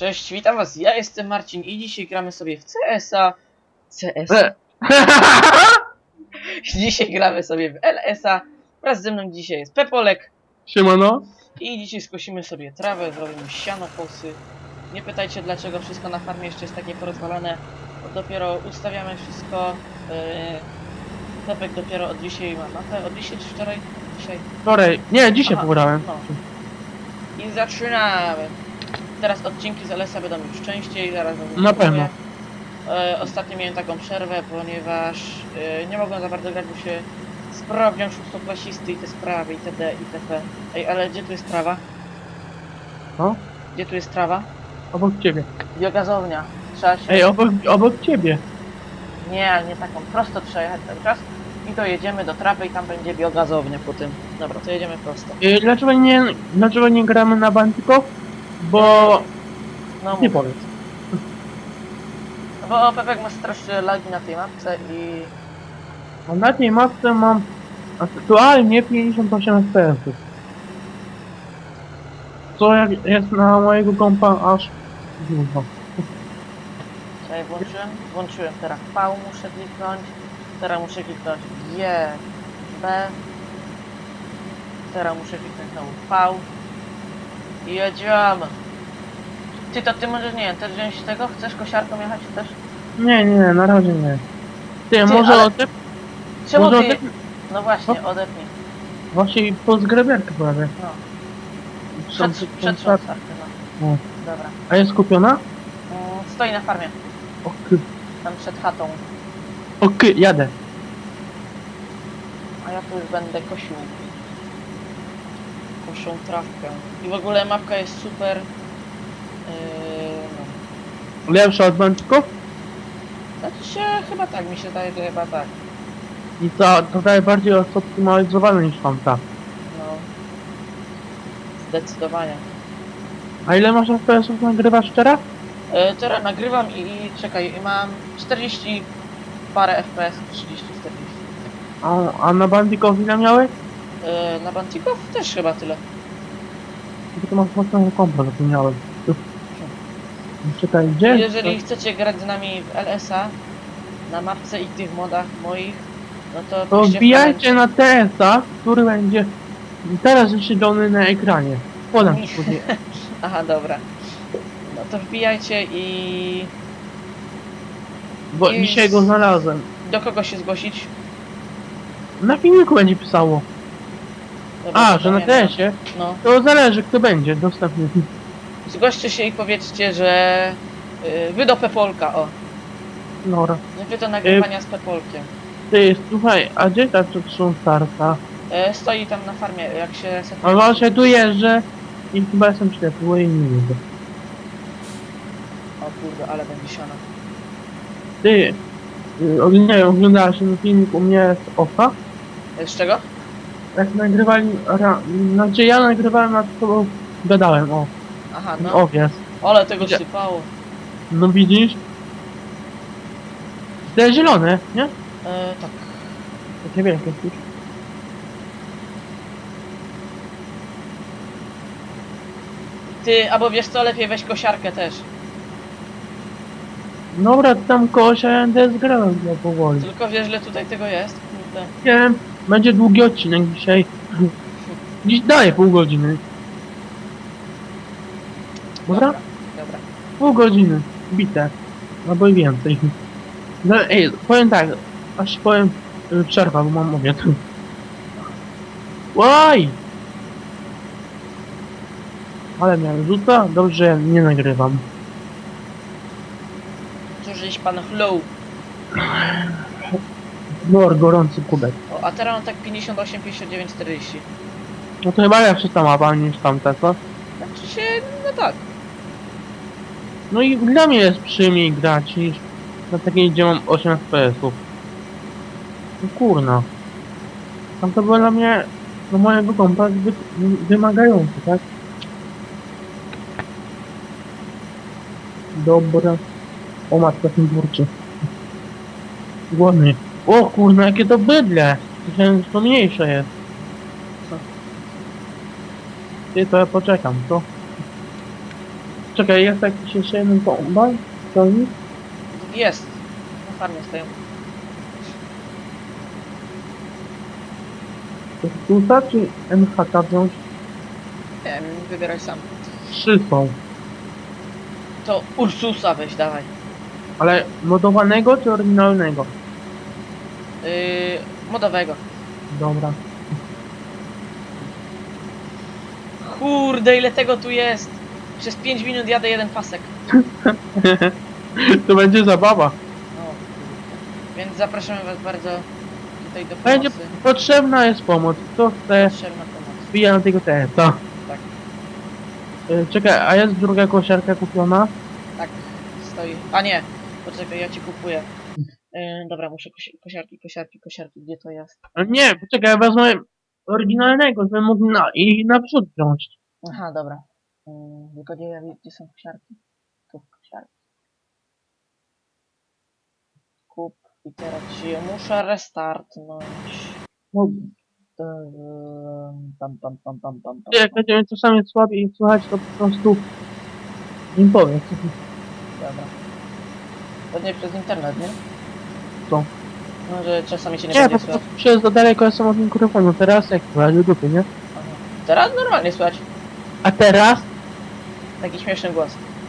Cześć, witam was, ja jestem Marcin i dzisiaj gramy sobie w CS-a. CS? Dzisiaj gramy sobie w LS-a. Wraz ze mną dzisiaj jest Pepolek Siemano. i dzisiaj skosimy sobie trawę, zrobimy siano, kosy. Nie pytajcie dlaczego wszystko na farmie jeszcze jest takie porozwalone. Bo dopiero ustawiamy wszystko. Yy, Pepek dopiero od dzisiaj ma mapę. Od dzisiaj czy wczoraj? Dzisiaj. Wczoraj, nie, dzisiaj Aha, pograłem. No. I zaczynamy. Teraz odcinki z LS-a będą już częściej, zaraz wam Na pewno. E, ostatnio miałem taką przerwę, ponieważ e, nie mogłem za bardzo grać, bo się sprawdziam szóstoklasisty i te sprawy itd. itp. Ej, ale gdzie tu jest trawa? No, Gdzie tu jest trawa? obok ciebie. Biogazownia. Trzeba się... Ej, obok, obok ciebie. Nie, ale nie taką. Prosto trzeba jechać cały czas. I dojedziemy do trawy i tam będzie biogazownia po tym. Dobra, to jedziemy prosto. Ej, dlaczego nie, dlaczego nie gramy na Bantico? Bo... No Nie mów. powiedz. Bo Pepek ma strasznie lagi na tej mapce i... A na tej mapce mam aktualnie 58 FPS. Co jak jest na mojego kompa aż dużo. Czekaj, włączyłem? Włączyłem. Teraz V muszę kliknąć. Teraz muszę kliknąć G, B. Teraz muszę kliknąć znowu V. Jedziemy. Ty, to ty możesz, nie też wziąć tego? Chcesz kosiarką jechać też? Nie, nie, na razie nie. Ty, może ale- o tym? Czemu Może ty... tym? No właśnie, odepnij. Właśnie i po zgrabiarkę prawie. No, przed, są- startem, no. No. Dobra. A jest kupiona? Mm, Stoi na farmie, O, ky- tam przed chatą. o ky, jadę. A ja tu już będę kosił. Koszą trawkę. I w ogóle mapka jest super. Yy, no. Lepsza od Bantico? Znaczy się, chyba tak, mi się zdaje, że chyba tak. I to tutaj bardziej zoptymalizowane niż tamta. No. Zdecydowanie. A ile masz FPS-ów nagrywasz teraz? Yy, teraz nagrywam i, i czekaj, i mam 40 parę FPS, 30, 40. A, a na Bandico ile miałeś? Yy, na Bantików też chyba tyle. Tylko to masz mocnego kompa, zapomniałem. Czekaj, gdzie? Jeżeli chcecie grać z nami w LS-a, na mapce i tych modach moich, no to To piszcie w wbijajcie na TS-a, który będzie teraz wyświetlony na ekranie. Podam ci później. Aha, dobra. No to wbijajcie i Bo I- dzisiaj go znalazłem. do kogo się zgłosić? Na filmiku będzie pisało. Dobra, A, że na pamiętam. TS-ie? No. To zależy kto będzie dostępny. Zgłoście się i powiedzcie, że y, wy do Pepolka, o. Dobra. Wy do nagrywania z Pepolkiem. Ty, słuchaj, a gdzie ta są starta? E, stoi tam na farmie, jak się. A właśnie tu jeżdżę i chyba jestem ślepy, bo jej nie widzę. O kurde, ale będzie siana. Ty, y, o- nie wiem, oglądałeś ten filmik u mnie z OFA? E, Z czego? Jak nagrywali, ra, znaczy ja nagrywałem nad tobą, gadałem o, Aha, no. no. owiec. Ale tego Gdzie? sypało. No widzisz? Te zielone, nie? E, tak. Takie wielkie już. Ty, albo wiesz co, lepiej weź kosiarkę też. Dobra, tam kogoś ja będę zgrałem ja powoli. Tylko wiesz, że tutaj tego jest? Kurde. Nie wiem, będzie długi odcinek dzisiaj. Dziś daję pół godziny. Dobra? Dobra. Pół godziny. Bite. Albo i więcej. No ej, powiem tak, aż powiem y, przerwa, bo mam obiad. Łaj! Ale miałem rzuca, dobrze że nie nagrywam. Cóż, żeś pan chloł. Mor, gorący kubek. O, a teraz on tak 58, 59, 40. No to chyba lepsza ta mapa niż tamta, co? Znaczy się, no tak. No i dla mnie jest przyjemniej grać niż na takiej, gdzie mam 8 FPS-ów. No kurna. Tam to było dla mnie, do mojego kompa zbyt wymagające, tak? Dobra. O matka tym burczy. Głodny. O kurna, jakie to bydle! Myślałem, że to mniejsze jest. Ty, to ja poczekam, to? Czekaj, jest jakiś jeszcze jeden kombajn? Ciągnik? Jest. Na farmie stoją. To jest Tusa czy MHK wziąć? Nie wiem, wybieraj sam. Trzy są. To Ursusa weź, dawaj. Ale modowanego czy oryginalnego? Yy, modowego. Dobra. Kurde, ile tego tu jest! Przez 5 minut jadę jeden pasek. to będzie zabawa. No, więc zapraszamy was bardzo tutaj do Będzie pomocy. potrzebna jest pomoc. Kto chce, Potrzebna pomoc. wbija na tego TS-a. Tak. Y, Czekaj, a jest druga kosiarka kupiona? Tak, stoi. A nie, poczekaj, ja ci kupuję. Yy, dobra, muszę kosi kosiarki, kosiarki, kosiarki, gdzie to jest? A Nie, poczekaj, wezmę oryginalnego, żebym mógł na, i naprzód wziąć. Aha, dobra. Yy, tylko gdzie, ja- gdzie są kosiarki? Tu kosiarki. Kup i teraz się muszę restartnąć. Yy, Pam, pam, pam, pam, pam, pam. jak będziemy czasami słabiej słychać, to po prostu im powiem. Dobra. Pewnie przez internet, nie? Co? No, że czasami się nie, Nie, będzie po słychać. prostu przez za daleko jestem od mikrofonu. Teraz jak do dupy, nie? Teraz normalnie słychać. A teraz? Taki śmieszny głos.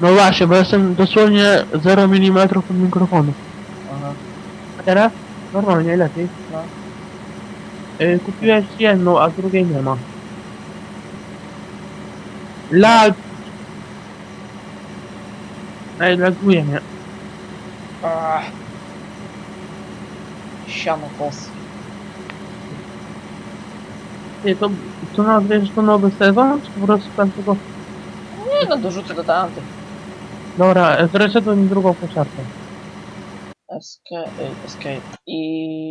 No właśnie, bo jestem dosłownie 0 mm od mikrofonu. Aha. A teraz? Normalnie, lepiej. No. Y, kupiłeś jedną, a drugiej nie ma. Lag! Ej, laguje mnie. Ach. Siano kos. Ty, to, to nazwiesz to nowy sezon, czy po prostu tam tego... Nie no, dorzucę do tamtych. Dobra, e, zresetuj mi drugą posiadkę. Escape, escape. I,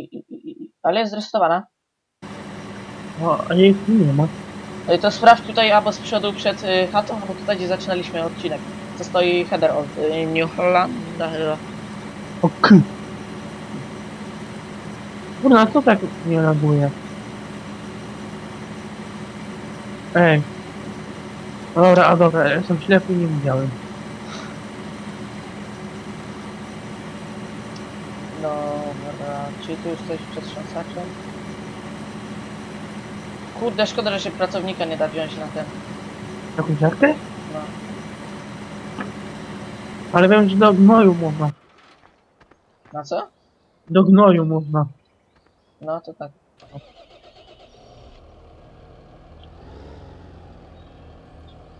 i, i. Ale jest zrestowana. No, a jej tu nie ma. Y, To sprawdź tutaj albo z przodu przed y, chatą, albo tutaj gdzie zaczynaliśmy odcinek. To stoi header od y, New Hollanda chyba. O k... Kurna, co tak nie laguje? Ej. No Dobra, a dobra, ja jestem ślepy i nie widziałem. Dobra, czyli tu już coś przed trząsaczem. Kurde, szkoda, że się pracownika nie da wziąć na ten. Taką siarkę? No. Ale wiem, że do gnoju można. Na co? Do gnoju można. No to tak.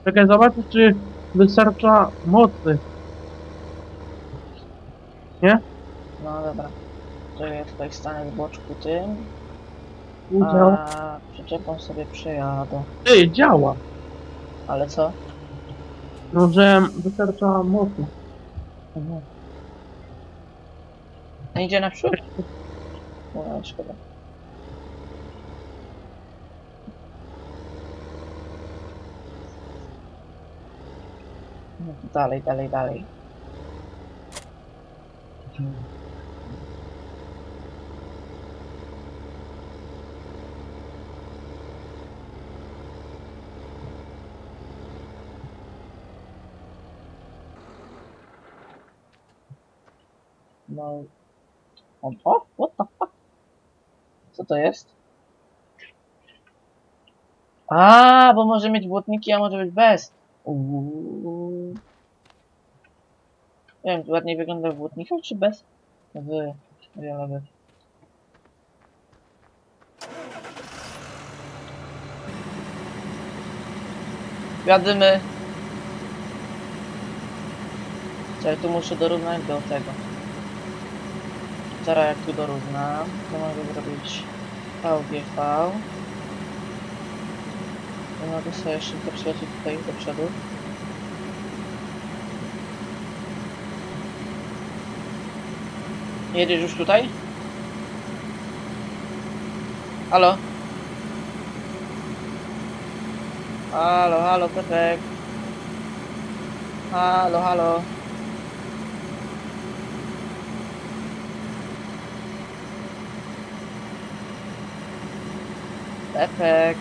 Czekaj, zobaczę, czy wystarcza mocy. No dobra. To ja tutaj stanę w boczku tym. Udział. A przyczepą sobie przejadę. Ty, działa. Ale co? No, że wystarcza mocy. Mhm. A idzie naprzód? No, szkoda. No, Dalej, dalej, dalej. No. O, o, what the fuck? Co to jest? A, bo może mieć błotniki, a może być bez. Uuu. Nie wiem, ładniej wygląda w błotnikach czy bez? W wiele Jadymy. Czekaj, tu muszę dorównać do tego. Teraz jak tu dorównam, to mogę zrobić VGV. I mogę sobie szybko przylecieć tutaj do przodu. Jedziesz już tutaj? Halo? Halo, halo, Pepek. Halo, halo. Epic.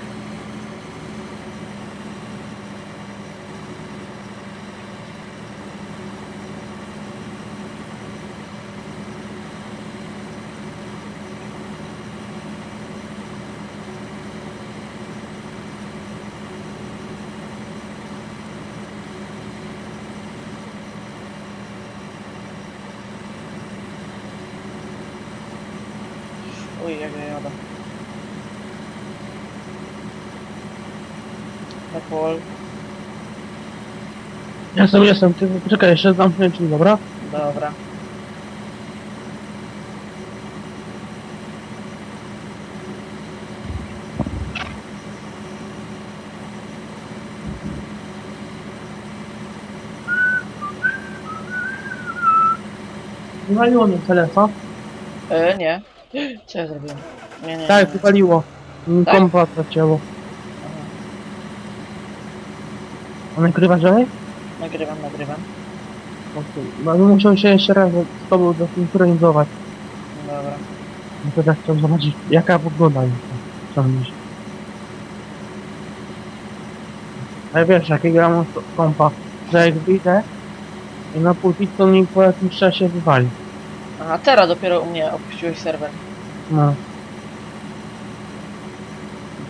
Oh yeah, yeah, yeah. Jadę. Apple, Jestem, jestem, ty poczekaj, jeszcze zamknę drzwi, dobra? dobra. Wywaliło mnie telefon. E, nie. Co ja zrobiłem? Nie, nie, Tak, nie. wywaliło. Mi Tak? Kompa zacięło. Aha. A nagrywasz dalej? Nagrywam, nagrywam. Okej. No bym musiał się jeszcze raz z tobą zasynchronizować. Dobra. No to tak chciał zobaczyć, jaka pogoda jest. Co myślisz? Ale wiesz, jakiego ja mam kompa, że jak widzę i na pulpit, to mi po jakimś czasie wywali. Aha, teraz dopiero u mnie opuściłeś serwer. No.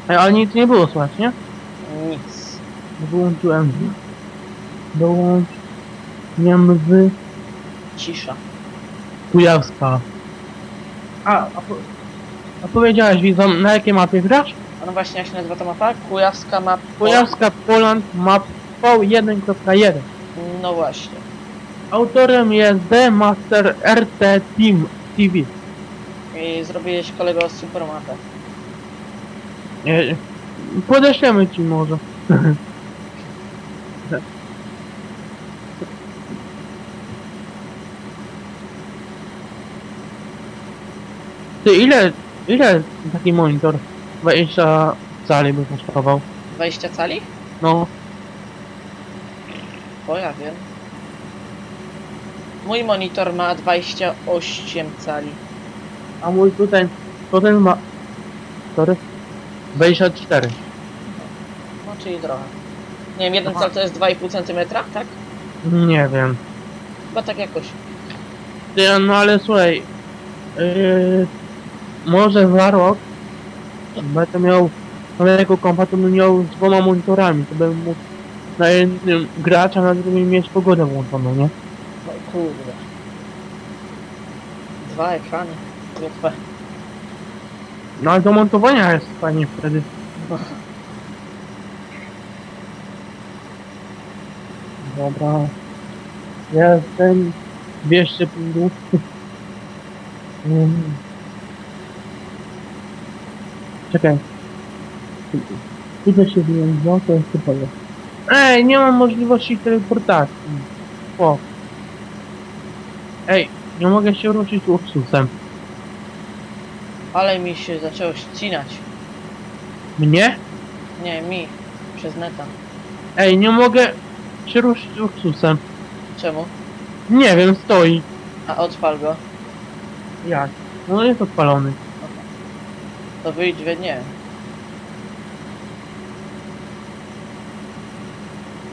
Ej, ale nic nie było słychać, nie? Nic. Wyłączyłem. Dołącz. Niemzy. Cisza. Kujawska. A, a, po, a powiedziałeś widzom, na jakiej mapie grasz? A no właśnie, jak się nazywa ta mapa? Kujawska map. Kujawska Poland Map V1.1. No właśnie. Autorem jest The Master RT Team TV. I zrobiłeś kolego supermapę. Nie, Podeślemy ci może. Ty ile, ile taki monitor 20 cali by kosztował? 20 cali? No, Bo ja wiem. Mój monitor ma 28 cali. a mój tutaj, to ten ma, sorry, 24. No czyli trochę. Nie wiem, jeden Aha. cal to jest 2,5 cm, tak? Nie wiem. Chyba tak jakoś. Ty, no ale słuchaj, yy, może za rok będę miał nowego kompa, to bym miał z dwoma monitorami, to bym mógł na jednym grać, a na drugim mieć pogodę włączoną, nie? No kurde. Dwa ekrany. JP. No ale do montowania jest fajnie wtedy. Dobra. Jestem 200 pingów. Mm. Czekaj. Tutaj się wyjął, to jest typowe. Ej, nie mam możliwości teleportacji. O. Ej, nie mogę się ruszyć Ursusem. Ale mi się zaczęło ścinać. Mnie? Nie, mi. Przez neta. Ej, nie mogę się ruszyć Ursusem. Czemu? Nie wiem, stoi. A odpal go. Jak? No jest odpalony. To wyjdź we nie.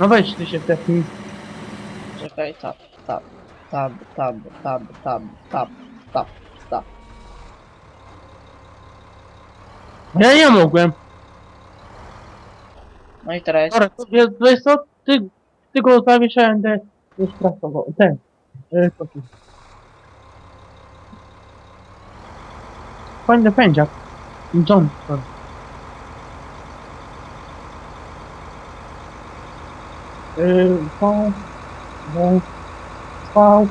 No weź ty się tepnij. Czekaj, tab, tab, tab, tab, tab, tab, tab, tab, tab. Ja nie mogłem. No i teraz Dobra, to to jest co? Ty, tego zawiesza będę już pracował. Ten. Yy, koki. Fajny pędziak. John. Sorry. Yy, to... Bo... Spał...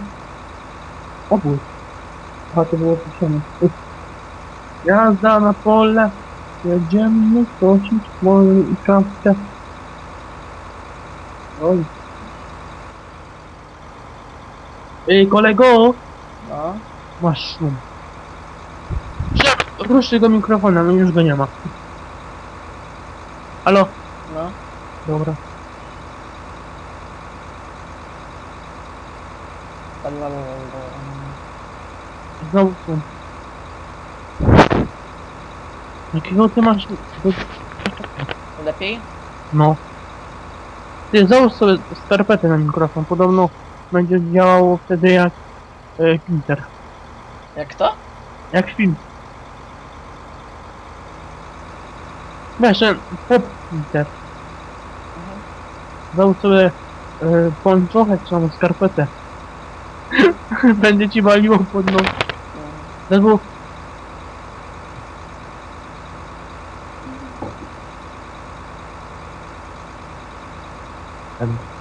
Obóz. Chyba to było opuszczone. Jazda na pole. Jedziemy kosić moją kawkę. Oj. Ej, kolego, No. masz szum. Rusz tego mikrofona, no już go nie ma. Halo? No. Dobra. Znowu szum. Jakiego ty masz... Lepiej? No. Ty załóż sobie skarpetę na mikrofon, podobno będzie działało wtedy jak e. Jak to? Jak film. Wiesz, ten pop filtr. Mhm. Załóż sobie e, pończochę czy tam skarpetę. Będzie ci waliło pod nos. Mhm. Znowu Wtedy.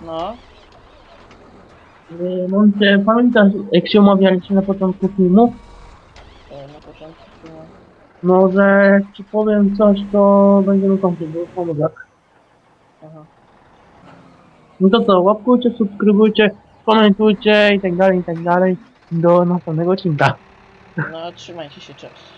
No, Monte, pamiętasz, jak się umawialiśmy na początku filmu? e, na początku. no. Że jak ci powiem coś, to będziemy kończyć, bo tak? Aha. No to co, łapkujcie, subskrybujcie, komentujcie i tak dalej, i tak dalej. Do następnego odcinka. No, trzymajcie się, cześć.